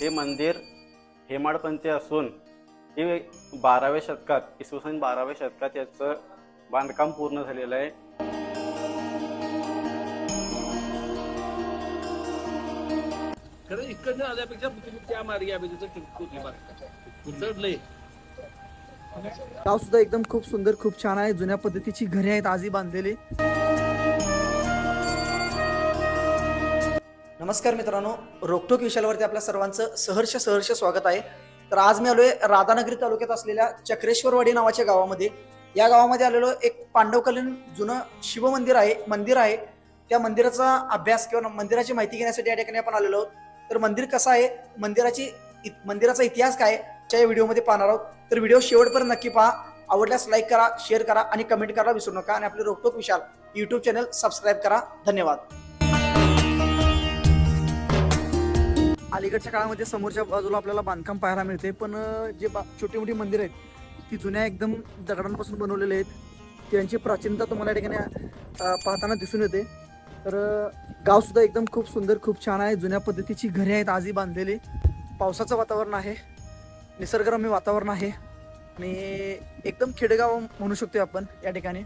हे मंदिर हेमाडपंथी असून हे बाराव्या शतकात इसवी सन बाराव्या शतकात याचं बांधकाम पूर्ण झालेलं आहे. खरं इकडनं आल्यापेक्षा त्या मार्गे चढलंय गाव सुद्धा एकदम खूप सुंदर खूप छान आहे. जुन्या पद्धतीची घरे आहेत आजही बांधलेली. नमस्कार मित्रांनो रोकटोक विशालवरती आपल्या सर्वांचं सहर्ष सहर्ष स्वागत आहे. तर आज मी आलोय राधानगरी तालुक्यात असलेल्या चक्रेश्वरवाडी नावाच्या गावामध्ये. या गावामध्ये आलेलो एक पांडवकालीन जुनं शिवमंदिर आहे मंदिर आहे. त्या मंदिराचा अभ्यास किंवा मंदिराची माहिती घेण्यासाठी या ठिकाणी आपण आलेलो आहोत. तर मंदिर कसं आहे मंदिराची मंदिराचा इतिहास काय त्या च्या या व्हिडिओमध्ये पाहणार आहोत. तर व्हिडिओ शेवटपर्यंत नक्की पहा. आवडल्यास लाईक करा शेअर करा आणि कमेंट करायला विसरू नका. आणि आपले Roktok Vishal YouTube channel subscribe करा. धन्यवाद. अलीकडच्या काळामध्ये समोरच्या बाजूला आपल्याला बांधकाम पाहायला मिळते पण जे बा छोटी मोठी मंदिर आहेत ती जुन्या एकदम दगडांपासून बनवलेले आहेत. त्यांची प्राचीनता तुम्हाला या ठिकाणी पाहताना दिसून येते. तर गावसुद्धा गाव सुद्धा एकदम खूप सुंदर खूप छान आहे. जुन्या पद्धतीची घरे आहेत आजही बांधलेली. पावसाचं वातावरण आहे. निसर्गरम्य वातावरण आहे. आणि एकदम खेडेगाव म्हणू शकतो आपण या ठिकाणी.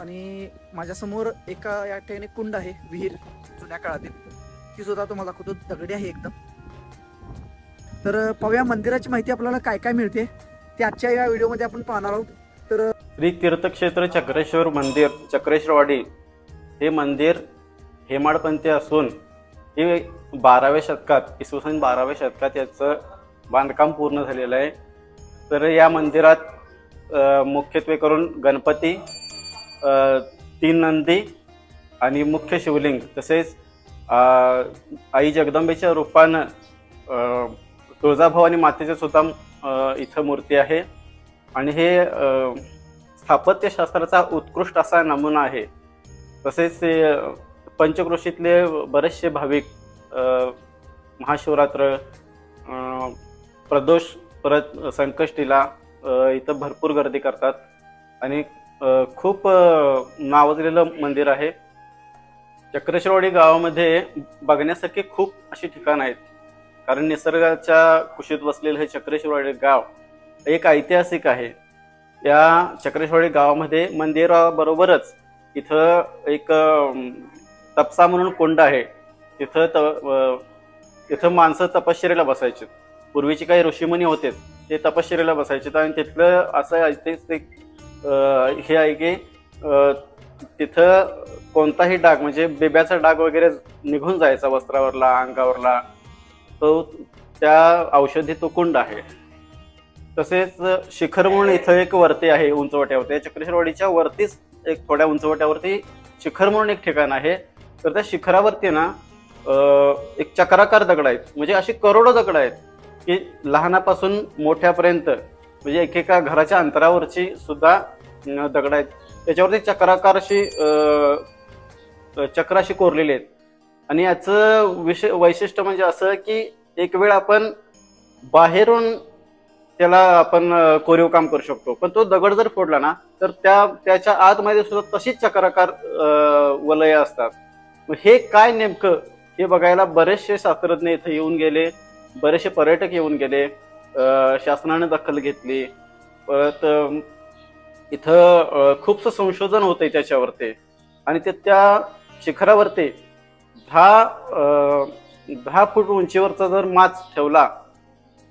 आणि माझ्यासमोर एका या ठिकाणी कुंड आहे विहीर जुन्या काळातील. ती सुद्धा तुम्हाला दाखवतो दगडी आहे एकदम. तर पाहूया मंदिराची माहिती आपल्याला काय काय मिळते. ते आजच्या या व्हिडिओमध्ये आपण पाहणार आहोत. तर श्री तीर्थक्षेत्र चक्रेश्वर मंदिर चक्रेश्वरवाडी हे मंदिर हेमाडपंथी असून हे बाराव्या शतकात इसवी सन बाराव्या शतकात याचं बांधकाम पूर्ण झालेलं आहे. तर या मंदिरात मुख्यत्वे करून गणपती तीन नंदी आणि मुख्य शिवलिंग तसेच आई जगदंबेच्या रूपानं तुळजाभवानी मातेचे सुद्धा इथं मूर्ती आहे. आणि हे स्थापत्यशास्त्राचा उत्कृष्ट असा नमुना आहे. तसेच पंचक्रोशीतले बरेचसे भाविक महाशिवरात्र प्रदोष परत संकष्टीला इथं भरपूर गर्दी करतात. आणि खूप नावजलेलं नावाजलेलं मंदिर आहे. चक्रेश्वरवाडी गावामध्ये बघण्यासारखी खूप अशी ठिकाणं आहेत. कारण निसर्गाच्या कुशीत बसलेलं हे चक्रेश्वरवाडी गाव एक ऐतिहासिक आहे. या चक्रेश्वरी गावामध्ये मंदिराबरोबरच इथं एक तपसा म्हणून कुंड आहे. तिथं त तिथं माणसं तपश्चर्याला बसायचे पूर्वीचे काही ऋषीमुनी होते ते तपश्चर्याला बसायचे आणि तिथलं असं ऐतिहासिक हे आहे की तिथं कोणताही डाग म्हणजे बेब्याचा डाग वगैरे निघून जायचा वस्त्रावरला अंगावरला. तो त्या औषधी तो कुंड आहे. तसेच शिखर म्हणून इथं एक वरती आहे उंचवट्यावरती या चक्रेश्वरवाडीच्या वरतीच एक थोड्या उंचवट्यावरती शिखर म्हणून एक ठिकाण आहे. तर त्या शिखरावरती ना एक चक्राकार दगड आहेत. म्हणजे अशी करोडो दगड आहेत की लहानापासून मोठ्यापर्यंत म्हणजे एकेका घराच्या अंतरावरची सुद्धा दगड आहेत. त्याच्यावरती चक्राकार अशी अं, कोरलेली आहेत. आणि याचं विशे वैशिष्ट्य म्हणजे असं की एक वेळ आपण बाहेरून त्याला आपण कोरीव काम करू शकतो. पण तो दगड जर फोडला ना तर त्या त्याच्या आतमध्ये सुद्धा तशीच चक्राकार वलय असतात. मग हे काय नेमकं हे बघायला बरेचसे शास्त्रज्ञ इथे येऊन गेले बरेचसे पर्यटक येऊन गेले शासनाने दखल घेतली परत इथं खूपसं संशोधन होतंय त्याच्यावरती. आणि ते त्या शिखरावरती दहा दहा फूट उंचीवरचा जर माच ठेवला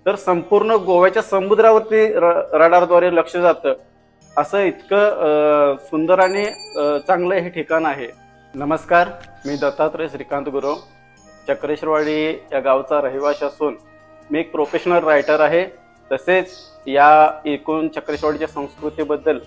तर संपूर्ण गोव्याच्या समुद्रावरती र- रडारद्वारे लक्ष जातं. असं इतकं सुंदर आणि चांगलं हे ठिकाण आहे. नमस्कार मी दत्तात्रय श्रीकांत गुरव. चक्रेश्वरवाडी या गावचा रहिवासी असून मी एक प्रोफेशनल रायटर आहे. तसेच या एकूण चक्रेश्वरवाडीच्या संस्कृतीबद्दल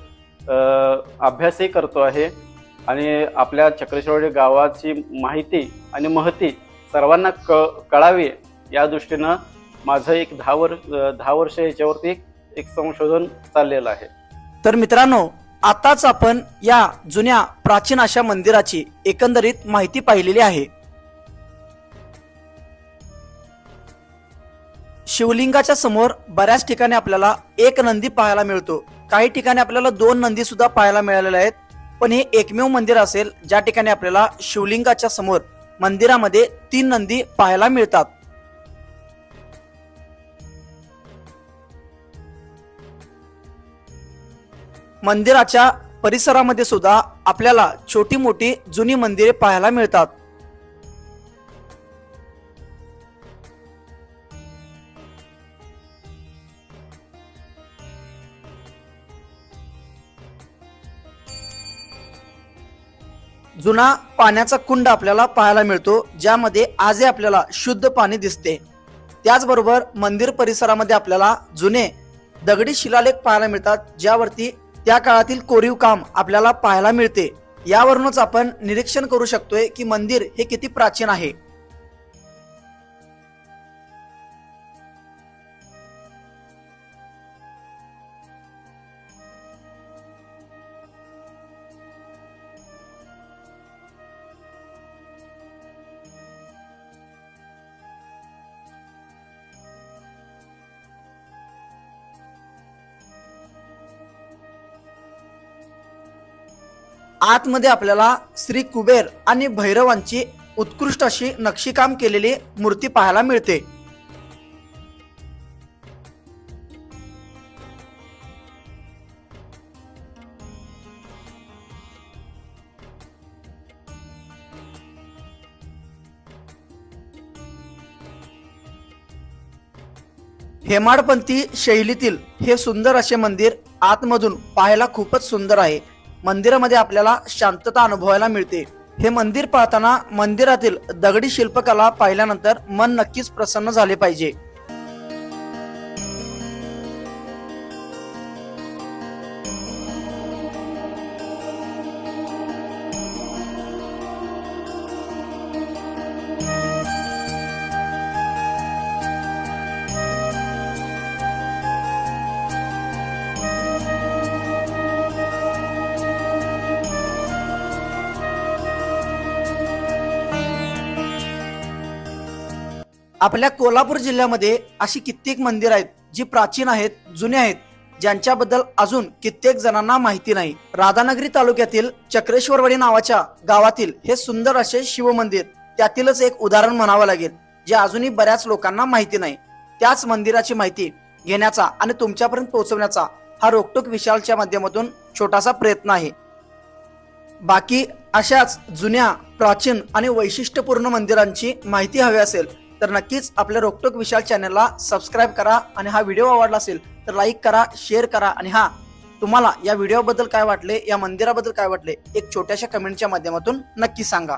अभ्यासही करतो आहे. आणि आपल्या चक्रेश्वरी गावाची माहिती आणि महती सर्वांना क कळावी या दृष्टीनं माझं एक दहा वर्ष दहा वर्ष याच्यावरती एक संशोधन चाललेलं आहे. तर मित्रांनो आताच आपण या जुन्या प्राचीन अशा मंदिराची एकंदरीत माहिती पाहिलेली आहे. शिवलिंगाच्या समोर बऱ्याच ठिकाणी आपल्याला एक नंदी पाहायला मिळतो. काही ठिकाणी आपल्याला दोन नंदी सुद्धा पाहायला मिळालेल्या आहेत. पण हे एकमेव मंदिर असेल ज्या ठिकाणी आपल्याला शिवलिंगाच्या समोर मंदिरामध्ये तीन नंदी पाहायला मिळतात. मंदिराच्या परिसरामध्ये सुद्धा आपल्याला छोटी मोठी जुनी मंदिरे पाहायला मिळतात. जुना पाण्याचा कुंड आपल्याला पाहायला मिळतो ज्यामध्ये आजही आपल्याला शुद्ध पाणी दिसते. त्याचबरोबर मंदिर परिसरामध्ये आपल्याला जुने दगडी शिलालेख पाहायला मिळतात ज्यावरती त्या काळातील कोरीव काम आपल्याला पाहायला मिळते. यावरूनच आपण निरीक्षण करू शकतोय की मंदिर हे किती प्राचीन आहे. आतमध्ये आपल्याला श्री कुबेर आणि भैरवांची उत्कृष्ट अशी नक्षीकाम केलेली मूर्ती पाहायला मिळते. हेमाडपंथी शैलीतील हे सुंदर असे मंदिर आतमधून पाहायला खूपच सुंदर आहे. मंदिरामध्ये आपल्याला शांतता अनुभवायला मिळते. हे मंदिर पाहताना मंदिरातील दगडी शिल्पकला पाहिल्यानंतर मन नक्कीच प्रसन्न झाले पाहिजे. आपल्या कोल्हापूर जिल्ह्यामध्ये अशी कित्येक मंदिर आहेत जी प्राचीन आहेत जुने आहेत ज्यांच्याबद्दल अजून कित्येक जणांना माहिती नाही. राधानगरी तालुक्यातील चक्रेश्वरवाडी नावाच्या गावातील हे सुंदर असे शिवमंदिर त्यातीलच एक उदाहरण म्हणावं लागेल जे अजूनही बऱ्याच लोकांना माहिती नाही. त्याच मंदिराची माहिती घेण्याचा आणि तुमच्यापर्यंत पोहोचवण्याचा हा रोकटोक विशालच्या माध्यमातून छोटासा प्रयत्न आहे. बाकी अशाच जुन्या प्राचीन आणि वैशिष्ट्यपूर्ण मंदिरांची माहिती हवी असेल तर नक्कीच आपल्या रोकटोक विशाल चॅनलला सबस्क्राईब करा आणि हा व्हिडिओ आवडला असेल तर लाईक करा शेअर करा आणि हा तुम्हाला या व्हिडिओबद्दल काय वाटले या मंदिराबद्दल काय वाटले एक छोट्याशा कमेंटच्या माध्यमातून नक्की सांगा.